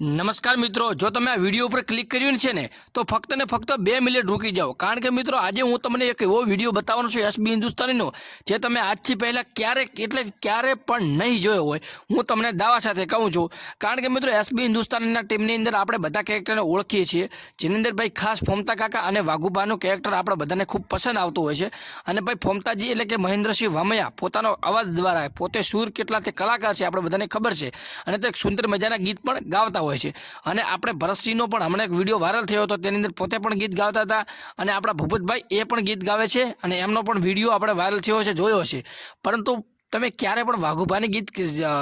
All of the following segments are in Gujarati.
નમસ્કાર મિત્રો, જો તમે આ વીડિયો ઉપર ક્લિક કર્યું છે ને, તો ફક્ત ને ફક્ત બે મિનિટ રૂકી જાઓ. કારણ કે મિત્રો, આજે હું તમને એક એવો વીડિયો બતાવવાનો છું એસબી હિન્દુસ્તાનીનો, જે તમે આજથી પહેલાં ક્યારેક એટલે ક્યારે પણ નહીં જોયો હોય. હું તમને દાવા સાથે કહું છું. કારણ કે મિત્રો, એસબી હિન્દુસ્તાનીના ટીમની અંદર આપણે બધા કેરેક્ટરને ઓળખીએ છીએ, જેની અંદર ભાઈ ખાસ ફોમતા કાકા અને વાઘુબાનું કેરેક્ટર આપણે બધાને ખૂબ પસંદ આવતું હોય છે. અને ભાઈ ફોમતાજી એટલે કે મહેન્દ્રસિંહ વામૈયા, પોતાનો અવાજ દ્વારા પોતે સૂર કેટલા તે કલાકાર છે, આપણે બધાને ખબર છે. અને તે સુંદર મજાના ગીત પણ ગાવતા હોય છે. અને આપણે ભરતસિંહનો પણ હમણાં એક વીડિયો વાયરલ થયો હતો, તેની અંદર પોતે પણ ગીત ગાતા હતા. અને આપણા ભૂપતભાઈ એ પણ ગીત ગાવે છે અને એમનો પણ વીડિયો આપણે વાયરલ થયો છે, જોયો છે. પરંતુ તમે ક્યારે પણ વાઘુભાની ગીત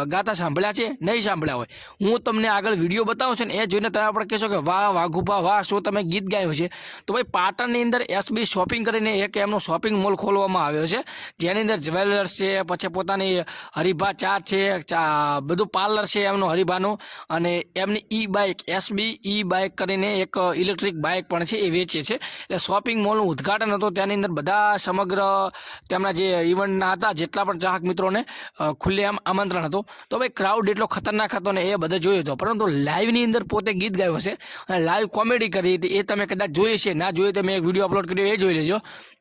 ગાતા સાંભળ્યા છે? નહીં સાંભળ્યા હોય. હું તમને આગળ વીડિયો બતાવું છું ને, એ જોઈને તમે આપણે કહેશો કે, વાહ, વાઘુભા, વાહ, શું તમે ગીત ગાયું છે? તો ભાઈ, પાટણની અંદર એસબી શોપિંગ કરીને એક એમનો શોપિંગ મોલ ખોલવામાં આવ્યો છે. જેની અંદર જ્વેલર્સ છે, પછી પોતાની હરિભા ચાર છે, ચા, બધું પાર્લર છે એમનું હરિભાનું. અને એમની e bike SB e bike કરીને એક ઇલેક્ટ્રિક બાઇક પણ છે, એ વેચે છે. એટલે શોપિંગ મોલનું ઉદ્ઘાટન હતું. તેની અંદર બધા સમગ્ર તેમના જે ઇવેન્ટના હતા, જેટલા પણ ચાહક મિત્રોને ખુલ્લેઆમ આમંત્રણ હતું. તો ભાઈ ક્રાઉડ એટલો ખતરનાક હતો ને એ બધે જોયો હતો. પરંતુ લાઈવની અંદર પોતે ગીત ગાયું છે અને લાઈવ કોમેડી કરી હતી, એ તમે કદાચ જોઈએ છે ના જોઈએ તો મેં એક વીડિયો અપલોડ કર્યો, એ જોઈ લેજો.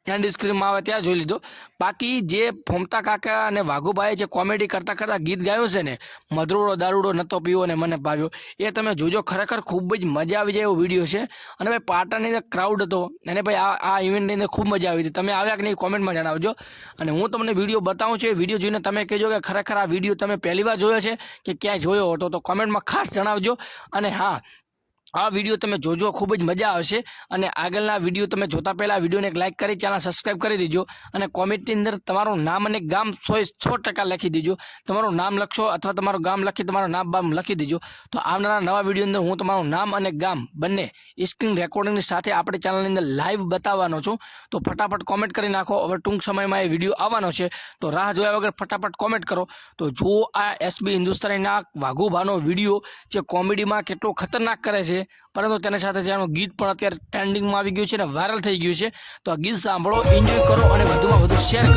એન્ડ સ્ક્રીનમાં આવે ત્યાં જોઈ લીધો. બાકી જે ફોમતા કાકા અને વાઘુભાઈએ જે કોમેડી કરતાં કરતાં ગીત ગાયું છે ને મધરોડો દારૂડો નહોતો પીવો ને મને ભાવ્યો, એ તમે જોજો, ખરેખર ખૂબ જ મજા આવી જાય એવો વીડિયો છે. અને ભાઈ પાટણની અંદર ક્રાઉડ હતો, અને ભાઈ આ આ ઇવેન્ટની અંદર ખૂબ મજા આવી હતી. તમે આવ્યા કે નહીં કોમેન્ટમાં જણાવજો. અને હું તમને વીડિયો બતાવું છું, એ વીડિયો જોઈને તમે કહેજો કે ખરેખર આ વીડિયો તમે પહેલી વાર જોયો છે કે ક્યાંય જોયો હતો તો કોમેન્ટમાં ખાસ જણાવજો. અને હા આ વીડિયો તમે જોજો, ખૂબ જ મજા આવશે. અને આગળના વીડિયો તમે જોતા પહેલાં વિડીયોને એક લાઇક કરી, ચેનલ સબસ્ક્રાઇબ કરી દેજો. અને કોમેન્ટની અંદર તમારું નામ અને ગામ સો સો ટકા લખી દેજો. તમારું નામ લખશો અથવા તમારું ગામ લખી, તમારું નામ બામ લખી દેજો. તો આવનારા નવા વીડિયો અંદર હું તમારું નામ અને ગામ બંને સ્ક્રીન રેકોર્ડિંગની સાથે આપણી ચેનલની અંદર લાઈવ બતાવવાનો છું. તો ફટાફટ કોમેન્ટ કરી નાખો. હવે ટૂંક સમયમાં એ વીડિયો આવવાનો છે. તો રાહ જોયા વગર ફટાફટ કોમેન્ટ કરો. તો જો આ એસબી હિન્દુસ્તાનીના વાઘુભાનો વીડિયો, જે કોમેડીમાં કેટલો ખતરનાક કરે છે. પરંતુ તેની સાથે જેનું ગીત પણ અત્યારે ટ્રેન્ડિંગમાં આવી ગયું છે અને વાયરલ થઈ ગયું છે. તો આ ગીત સાંભળો એન્જોય કરો અને વધુમાં વધુ શેર કરો.